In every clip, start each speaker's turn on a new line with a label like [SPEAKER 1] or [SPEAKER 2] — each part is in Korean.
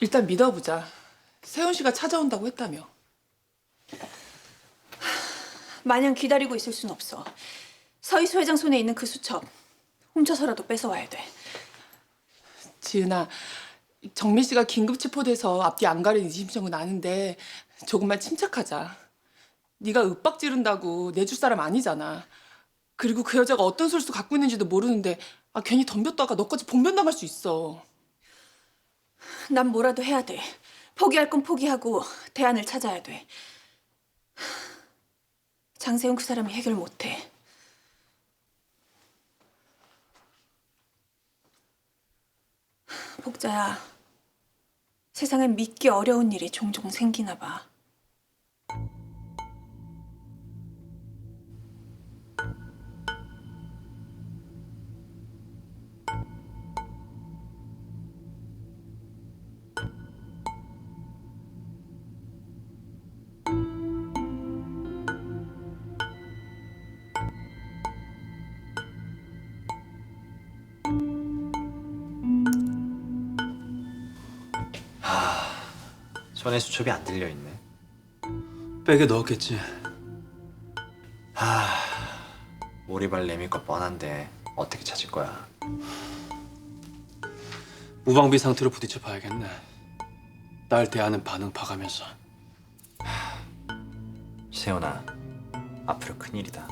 [SPEAKER 1] 일단 믿어보자. 세훈 씨가 찾아온다고 했다며.
[SPEAKER 2] 마냥 기다리고 있을 순 없어. 서희수 회장 손에 있는 그 수첩 훔쳐서라도 뺏어와야 돼.
[SPEAKER 1] 지은아, 정민 씨가 긴급 체포돼서 앞뒤 안 가린 이 심정은 아는데 조금만 침착하자. 네가 윽박 지른다고 내줄 사람 아니잖아. 그리고 그 여자가 어떤 술수 갖고 있는지도 모르는데 아, 괜히 덤볐다가 너까지 봉변당할 수 있어.
[SPEAKER 2] 난 뭐라도 해야 돼. 포기할 건 포기하고 대안을 찾아야 돼. 장세훈 그 사람이 해결 못해. 복자야, 세상엔 믿기 어려운 일이 종종 생기나 봐.
[SPEAKER 3] 손에 수첩이 안 들려 있네.
[SPEAKER 4] 백에 넣었겠지.
[SPEAKER 3] 오리발 내밀 거 뻔한데 어떻게 찾을 거야?
[SPEAKER 4] 무방비 상태로 부딪혀 봐야겠네. 날 대하는 반응 봐가면서.
[SPEAKER 3] 세훈아, 앞으로 큰일이다.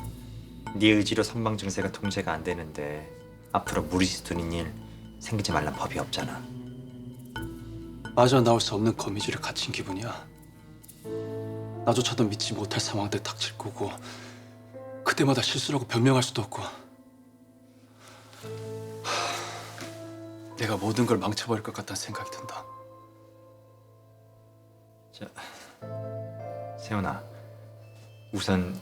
[SPEAKER 3] 네 의지로 선방 증세가 통제가 안 되는데 앞으로 무리수tun인 일 생기지 말란 법이 없잖아.
[SPEAKER 4] 마저 나올 수 없는 거미줄에 갇힌 기분이야. 나조차도 믿지 못할 상황들 닥칠 거고 그때마다 실수라고 변명할 수도 없고 하, 내가 모든 걸 망쳐버릴 것 같다는 생각이 든다.
[SPEAKER 3] 자, 세훈아, 우선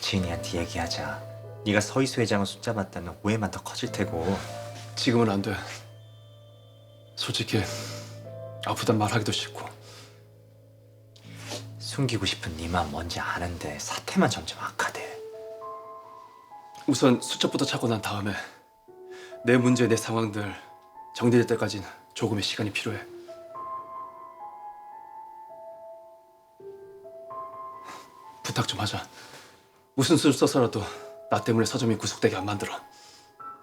[SPEAKER 3] 지은이한테 얘기하자. 네가 서희수 회장을 손잡았다는 오해만 더 커질 테고
[SPEAKER 4] 지금은 안 돼. 솔직히 아프단 말하기도 싫고
[SPEAKER 3] 숨기고 싶은 네 마음 뭔지 아는데 사태만 점점 악화돼.
[SPEAKER 4] 우선 수첩부터 찾고 난 다음에 내 문제, 내 상황들 정리될 때까진 조금의 시간이 필요해. 부탁 좀 하자. 무슨 수를 써서라도 나 때문에 서점이 구속되게 안 만들어.